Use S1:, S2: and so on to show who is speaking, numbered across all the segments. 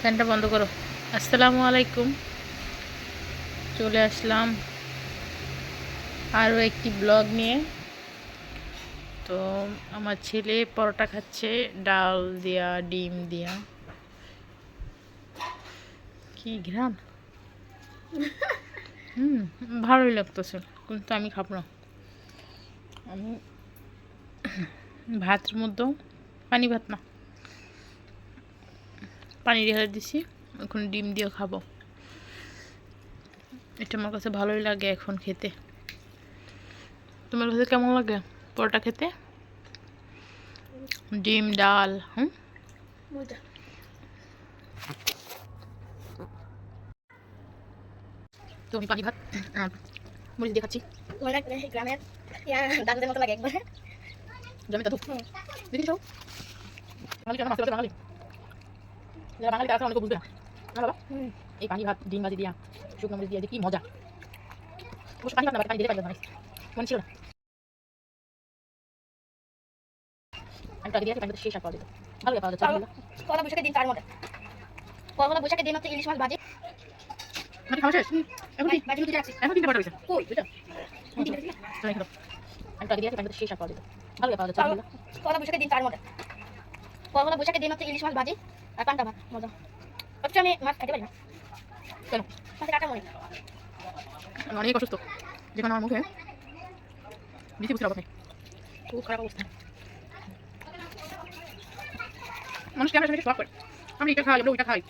S1: ফ্যানটা বন্ধ করো। আসসালামু আলাইকুম। চলে আসলাম আরও একটি ব্লগ নিয়ে। তো আমার ছেলে পরোটা খাচ্ছে, ডাল দিয়া, ডিম দিয়া। কি ঘ্রাণ। হুম, ভালোই লাগতেছে, কিন্তু আমি খাব না। আমি ভাতের মধ্যেও পানি ভাত না। পানি ঢেলে দিছি। এখন ডিম দিয়ে খাব। এটা আমার কাছে ভালোই লাগে এখন খেতে। তোমার কাছে কেমন লাগে পরোটা খেতে? ডিম ডাল হুম?
S2: মজা।
S1: তো পানি ভাত মুড়ি দিয়ে খাচ্ছি।
S2: গ্রামের দাদুদের মতো লাগে একবার।
S1: জমি দাদু দিদি খাও বাঙালি কেন মাছ বাঙালি। যারা বাঙালি তারা অনেকে বুঝবে না বাবা এই পানি ভাত ডিম ভাজি দিয়া শুকনো মরিচ দিয়া যে কি মজা অবশ্য পানি ভাত না পানি দিলে পানি মনে ছিল না আমি আগে দিয়েছি পানিতে শেষ আর পাওয়া যেত ভালো পাওয়া যাচ্ছে।
S2: পয়লা বৈশাখের দিন তার মধ্যে পয়লা বৈশাখের দিন হচ্ছে ইলিশ মাছ ভাজি
S1: মানে খাওয়া শেষ এখন কি
S2: মধ্যে রাখছি
S1: এখন তিনটে হয়েছে
S2: কই
S1: বুঝছ আমি আগে দিয়েছি পানিতে শেষ আর পাওয়া যেত ভালো পাওয়া যাচ্ছে।
S2: পয়লা বৈশাখের দিন তার মধ্যে পয়লা বৈশাখের দিন হচ্ছে ইলিশ মাছ ভাজি আর পান্তা ভাত মজা। অথচ আমি মাছ পারি না। কাটা মনে
S1: অনেক অসুস্থ যেখানে আমার মুখে দিতে বুঝতে অবস্থা খুব খারাপ অবস্থা। মানুষ ক্যামেরা সামনে সব করে। আমি এটা খাই আমরা ওইটা খাই।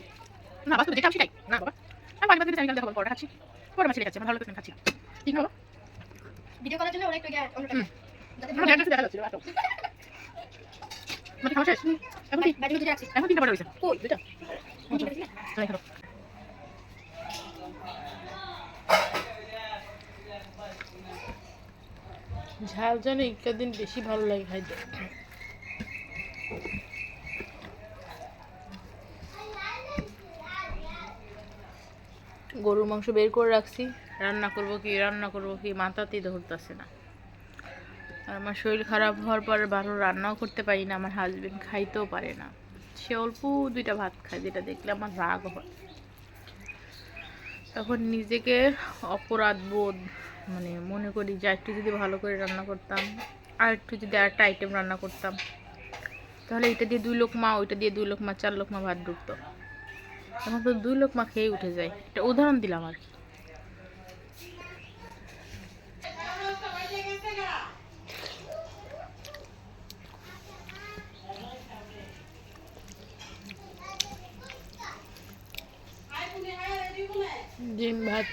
S1: না বাস্তবে যেটা আমি না বাবা। আমি বাড়ি বাড়ি আমি দেখো পরোটা খাচ্ছি। পরে আমার ছেলে আমার ভালো লাগছে খাচ্ছি। ঠিক না বাবা
S2: ভিডিও করার জন্য অনেক
S1: দেখা যাচ্ছিল মানে খাওয়া শেষ? এখন কি?
S2: ভাজি মধ্যে রাখছি
S1: এখন তিনটা পাটা হয়েছে
S2: কই?
S1: দুইটা? চলে খেলো ঝাল যেন একটা দিন বেশি ভালো লাগে খাইতে। গরুর মাংস বের করে রাখছি। রান্না করব কি? রান্না করব কি? মাথাতেই ধরতেছে না। আর আমার শরীর খারাপ হওয়ার পর ভালো রান্নাও করতে পারি না, আমার হাজবেন্ড খাইতেও পারে না। সে অল্প দুইটা ভাত খায়, যেটা দেখলে আমার রাগ হয়। তখন নিজেকে অপরাধ বোধ মানে মনে করি যে একটু যদি ভালো করে রান্না করতাম আর একটু যদি আরেকটা আইটেম রান্না করতাম, তাহলে এটা দিয়ে দুই লোক মা, ওইটা দিয়ে দুই লোক মা, চার লোক মা ভাত ঢুকতো। এখন তো দুই লোক মা খেয়ে উঠে যায়। একটা উদাহরণ দিলাম আর কি। ডিম ভাত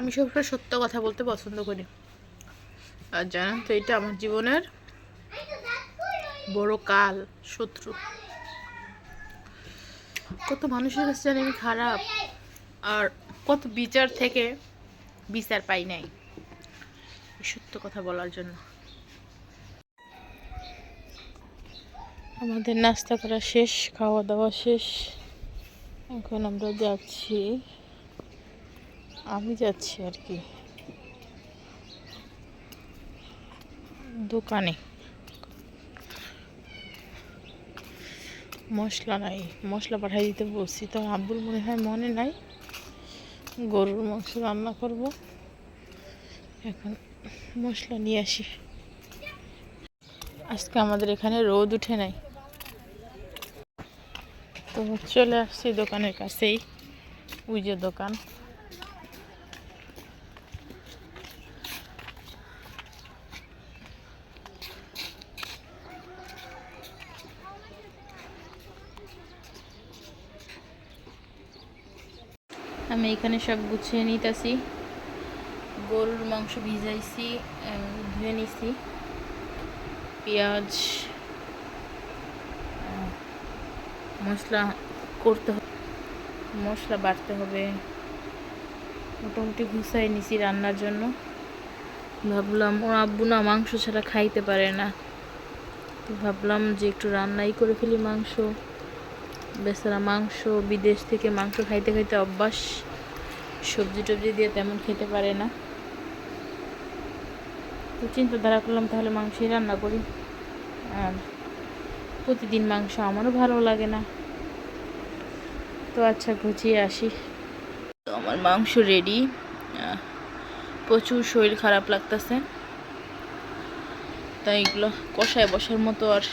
S1: আমি সবসময় সত্য কথা বলতে পছন্দ করি। আর জানেন তো, এটা আমার জীবনের বড় কাল, শত্রু। কত মানুষের কাছে জানি আমি খারাপ, আর কত বিচার থেকে বিচার পাই নাই সত্য কথা বলার জন্য। আমাদের নাস্তা করা শেষ, খাওয়া দাওয়া শেষ। এখন আমরা যাচ্ছি আমি যাচ্ছি আর কি। দোকানে। মশলা নাই, মশলা পাঠাই দিতে বলছি। তো আব্বুর মনে হয় মনে নাই, গরুর মাংস রান্না করব। এখন মশলা নিয়ে আসি। আজকে আমাদের এখানে রোদ উঠে নাই। তো চলে আসছি দোকানের কাছেই। ওই যে দোকান। আমি এখানে সব গুছিয়ে নিতেছি। গরুর মাংস ভিজাইছি ধুয়ে নিছি। পেঁয়াজ মশলা করতে হবে মশলা বাড়তে হবে। মোটামুটি ঘুষাই নিছি রান্নার জন্য। ভাবলাম, ওর আব্বু না মাংস ছাড়া খাইতে পারে না। তো ভাবলাম যে একটু রান্নাই করে ফেলি মাংস। বেচারা মাংস বিদেশ থেকে মাংস খাইতে খাইতে অভ্যাস। সবজি টবজি দিয়ে তেমন খেতে পারে না। তো চিন্তাধারা করলাম তাহলে মাংসই রান্না করি। আর প্রতিদিন মাংস আমারও ভালো লাগে না। তো আচ্ছা গুছিয়ে আসি। তো আমার মাংস রেডি প্রচুর শরীর খারাপ লাগতেছে। তাই এগুলো কষায় বসার মতো আর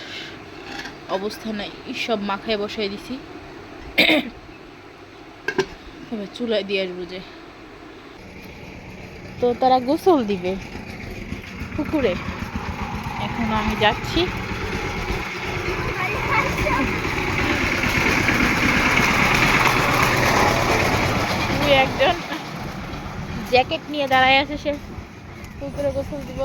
S1: অবস্থা নাই। সব মাখায় বসাই দিছি। এবার চুলায় দিয়ে আসব যে। তো তারা গোসল দিবে পুকুরে। এখন আমি যাচ্ছি। একজন জ্যাকেট নিয়ে দাঁড়ায় আছে সে। পুকুরে গোসল দিব।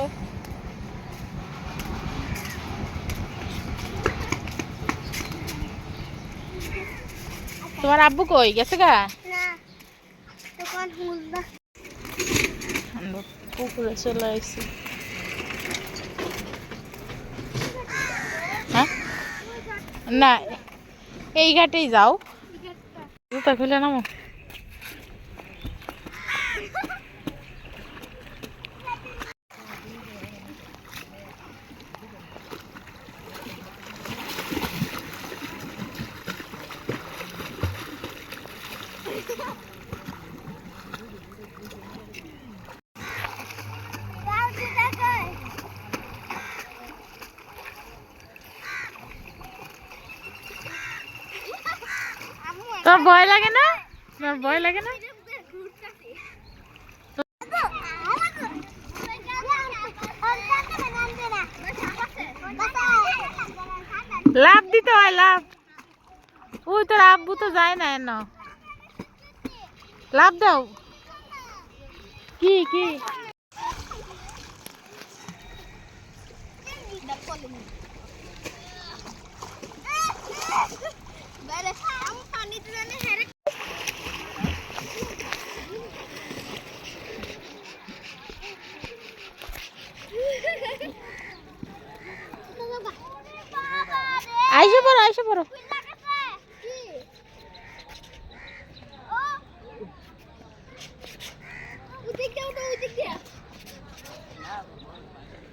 S1: তোমার আব্বু কই? গেছে গা? আমরা পুকুরে চলে আসছি হ্যাঁ না এই ঘাটেই যাও জুতা খুলে নামো তোর ভয় লাগে না তোর ভয় লাগে না? লাভ দিতে হয় লাভ ওই তোর আব্বু তো যায় না এন। লাভ দাও। কি কি? আইসে আইসে পড়ো।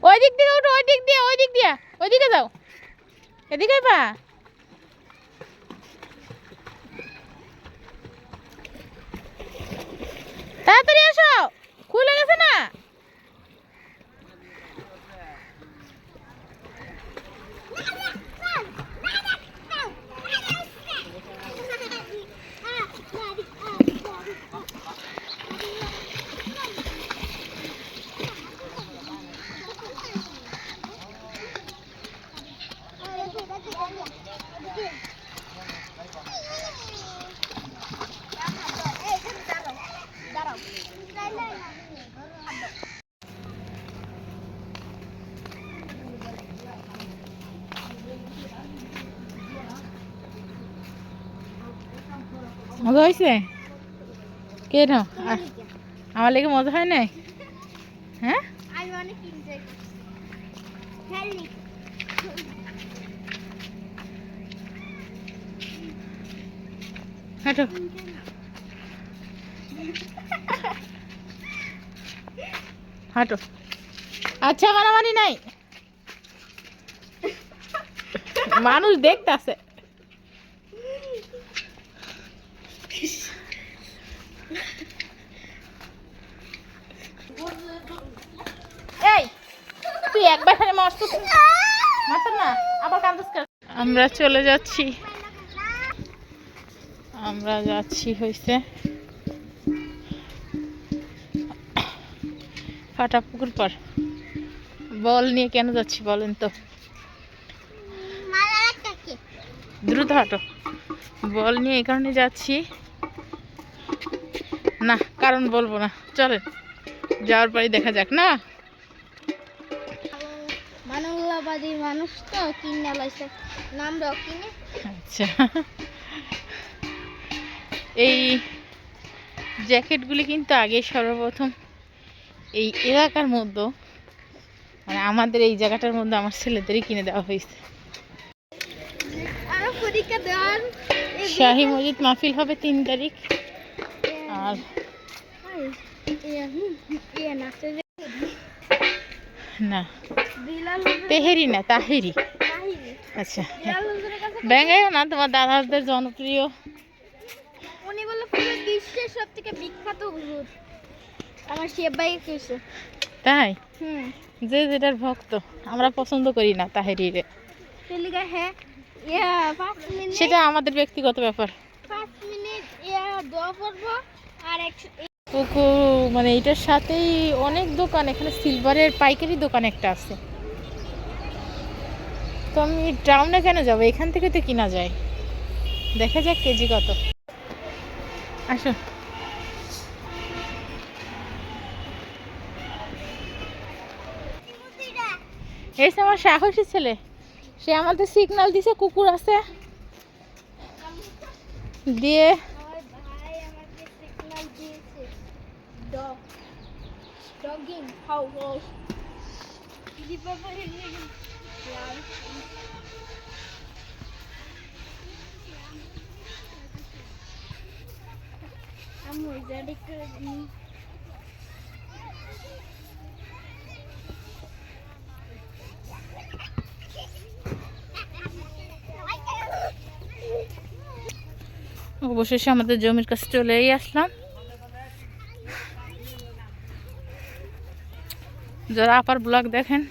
S1: ওই দিক দিয়ে উঠো, ওই দিক দিয়ে, ওই দিক দিয়ে, ওই দিকে যাও। এদিকে পা তাড়াতাড়ি আসো খুলে গেছে না মজা হয়েছে কে নাও আমার লেগে মজা হয় নাই? হ্যাঁ? হাঁটো। হাঁটো। আচ্ছা মারামারি নাই। মানুষ দেখতাছে এই তুই একবার খালি মস্ত মারতাম না আবার কান্দস আমরা চলে যাচ্ছি। আমরা যাচ্ছি হয়েছে ফাটা পুকুর পর বল নিয়ে কেন যাচ্ছি বলেন তো? দ্রুত হাঁটো। বল নিয়ে এই কারণে যাচ্ছি। না, কারণ বলব না। চলেন, যাওয়ার পরে দেখা যাক, না?
S2: মানবতাবাদী মানুষ তো কিনে লাইছে নাম দাও কিনে।
S1: আচ্ছা। এই জ্যাকেটগুলি কিন্তু আগে সর্বপ্রথম এই এলাকার মধ্যে মানে আমাদের এই জায়গাটার মধ্যে আমার ছেলেদেরই কিনে দেওয়া হয়েছে। শাহি মসজিদ মাহফিল হবে তিন তারিখ। আর না। তেহেরি না তাহেরি। আচ্ছা। ব্যাঙ্গাই না তোমার দাদাদের জনপ্রিয়।
S2: উনি বলল পুরো বিশ্বের সব থেকে বিখ্যাত হুজুর। আমার শেফ ভাই কইছে
S1: তাই?
S2: হুম।
S1: যে যেটার ভক্ত আমরা পছন্দ করি না তাহেরি রে
S2: তেলিগা হ্যাঁ
S1: সেটা আমাদের ব্যক্তিগত ব্যাপার।
S2: পাঁচ মিনিট দোয়া পড়ব আর
S1: পুকু মানে এটার সাথেই অনেক দোকান, এখানে সিলভারের পাইকারি দোকান একটা আছে। তো আমি টাউনে কেন যাব? এখান থেকে তো কিনা যায়। দেখা যাক কেজি কত। আসো। এসে আমার সাহসী ছেলে। সে আমাদের সিগনাল দিছে, কুকুর আছে। দিয়ে
S2: আমার ভাই আমাকে সিগন্যাল দিয়েছে ডগ ডগিং হাউ হাউ দিদি বাবা আমি জানি করে দিই
S1: অবশেষে আমাদের জমির কাছে চলেই আসলাম। যারা আপার ব্লগ দেখেন,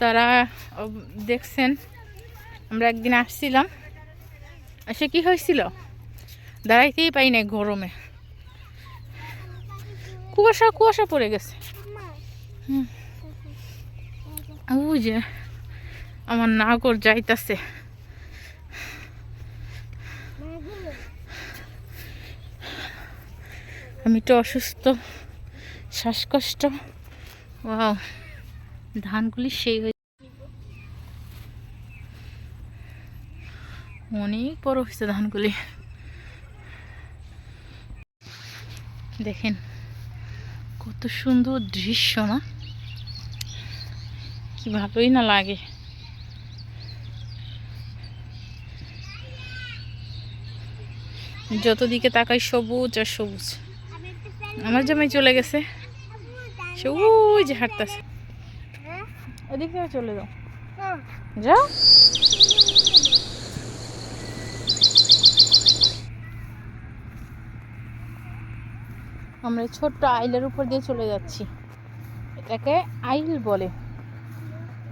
S1: তারা দেখছেন, আমরা একদিন আসছিলাম। এসে কি হয়েছিল? দাঁড়াইতেই পাই নাই গরমে। কুয়াশা কুয়াশা পড়ে গেছে। ওই যে, আমার নাগর যাইতাছে। আমি তো অসুস্থ। শ্বাসকষ্ট। ওয়াও, ধানগুলি সেই হয়ে অনেক বড় হয়েছে ধানগুলি। দেখেন, কত সুন্দর দৃশ্য না? কি ভালোই না লাগে। যত দিকে তাকাই সবুজ আর সবুজ। আমার জামাই চলে গেছে। সে ওই যে হাঁটতেছে। ওদিক থেকে চলে যাও। যাও। আমরা ছোট্ট আইলের উপর দিয়ে চলে যাচ্ছি। এটাকে আইল বলে।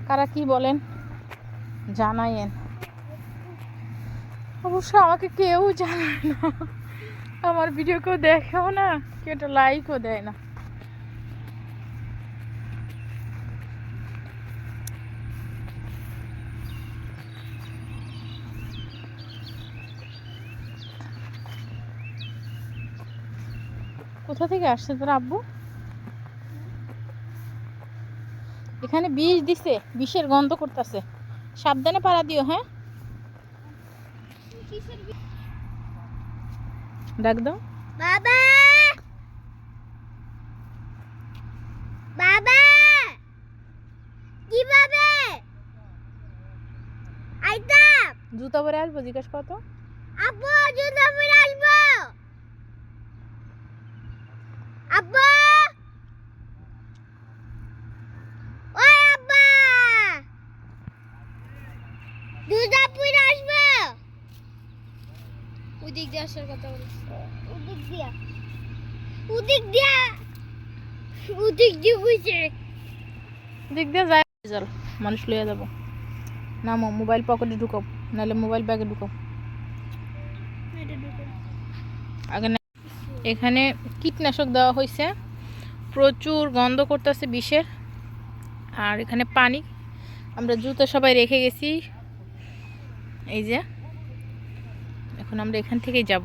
S1: কারা কি বলেন? জানাইয়েন অবশ্য আমাকে কেউ জানায় না। আমার ভিডিও কেউ দেখেও না কেউ একটা লাইকও দেয় না। কোথা থেকে আসছে তোর আব্বু? এখানে বিষ দিছে বিষের গন্ধ করতেছে। সাবধানে পাড়া দিও হ্যাঁ? ডাক দাও।
S2: বাবা! বাবা! কীভাবে আইতা
S1: জুতা পরে আসব জিজ্ঞেস কত
S2: আব্বু জুতা পরে আসব আব্বু ওই আব্বা জুতা পরে আসব ওদিক দিয়ে আসার কথা বলিস ওদিক দিয়া। ওদিক দিয়া। ওদিক দিয়ে বুঝছে।
S1: দিক দিয়ে যায় চল মানুষ লইয়া যাব। নামো মোবাইল পকেটে ঢুকাও। নাহলে মোবাইল ব্যাগে ঢুকাও। আগে এখানে কীটনাশক দেওয়া হয়েছে প্রচুর গন্ধ করতেছে বিষের। আর এখানে পানি। আমরা জুতো সবাই রেখে গেছি। এই যে। এখন আমরা এখান থেকেই যাব।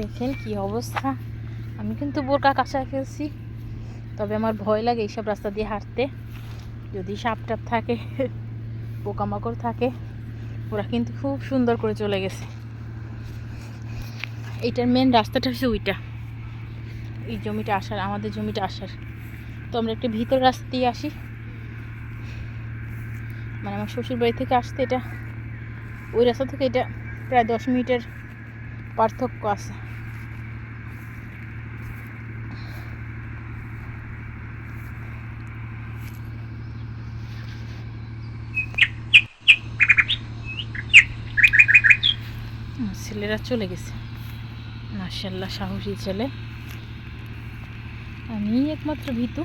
S1: দেখেন কি অবস্থা। আমি কিন্তু বোরকা কাঁচা খেলছি তবে আমার ভয় লাগে এইসব রাস্তা দিয়ে হাঁটতে। যদি সাপ টাপ থাকে, পোকামাকড় থাকে, ওরা কিন্তু খুব সুন্দর করে চলে গেছে। এইটার মেন রাস্তাটা হচ্ছে ওইটা। এই জমিটা আসার, আমাদের জমিটা আসার। তো আমরা একটা ভিতর রাস্তা দিয়ে আসি। মানে আমার শ্বশুর বাড়ি থেকে আসতে এটা, ওই রাস্তা থেকে এটা প্রায় দশ মিনিটের পার্থক্য আছে আমার ছেলেরা চলে গেছে। মার্শাল্লাহ সাহসী ছেলে। আমি একমাত্র ভীতু।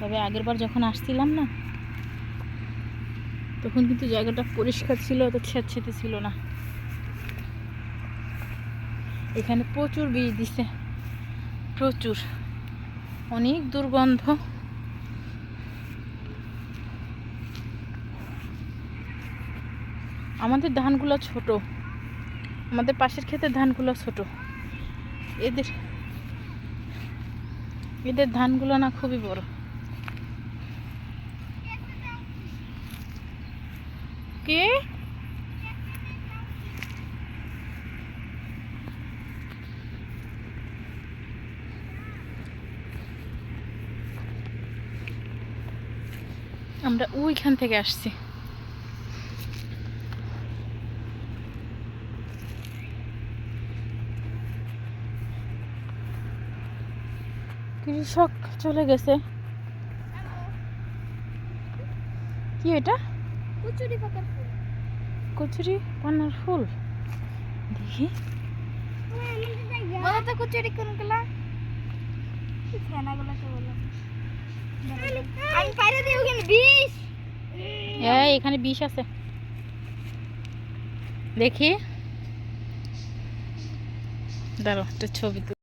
S1: তবে আগের বার যখন আসছিলাম না, তখন কিন্তু জায়গাটা পরিষ্কার ছিল, অত ছেঁচেতে ছিল না। এখানে প্রচুর বীজ দিছে। প্রচুর। অনেক দুর্গন্ধ। আমাদের ধানগুলো ছোট। আমাদের পাশের ক্ষেতের ধানগুলো ছোট। এদের এদের ধানগুলো না খুবই বড়। কে? আমরা ওইখান থেকে আসছি। কৃষক চলে গেছে। কি এটা?
S2: কুচুরি পাতার ফুল।
S1: কচুরি পানার ফুল? দেখি।
S2: বলো তো কুচুরি কোনগুলা? ফেনাগুলোকে বলো। আমি পাইরে দিই ওখানে বিষ।
S1: এই এখানে বিষ আছে। দেখি। দাঁড়ো একটা ছবি।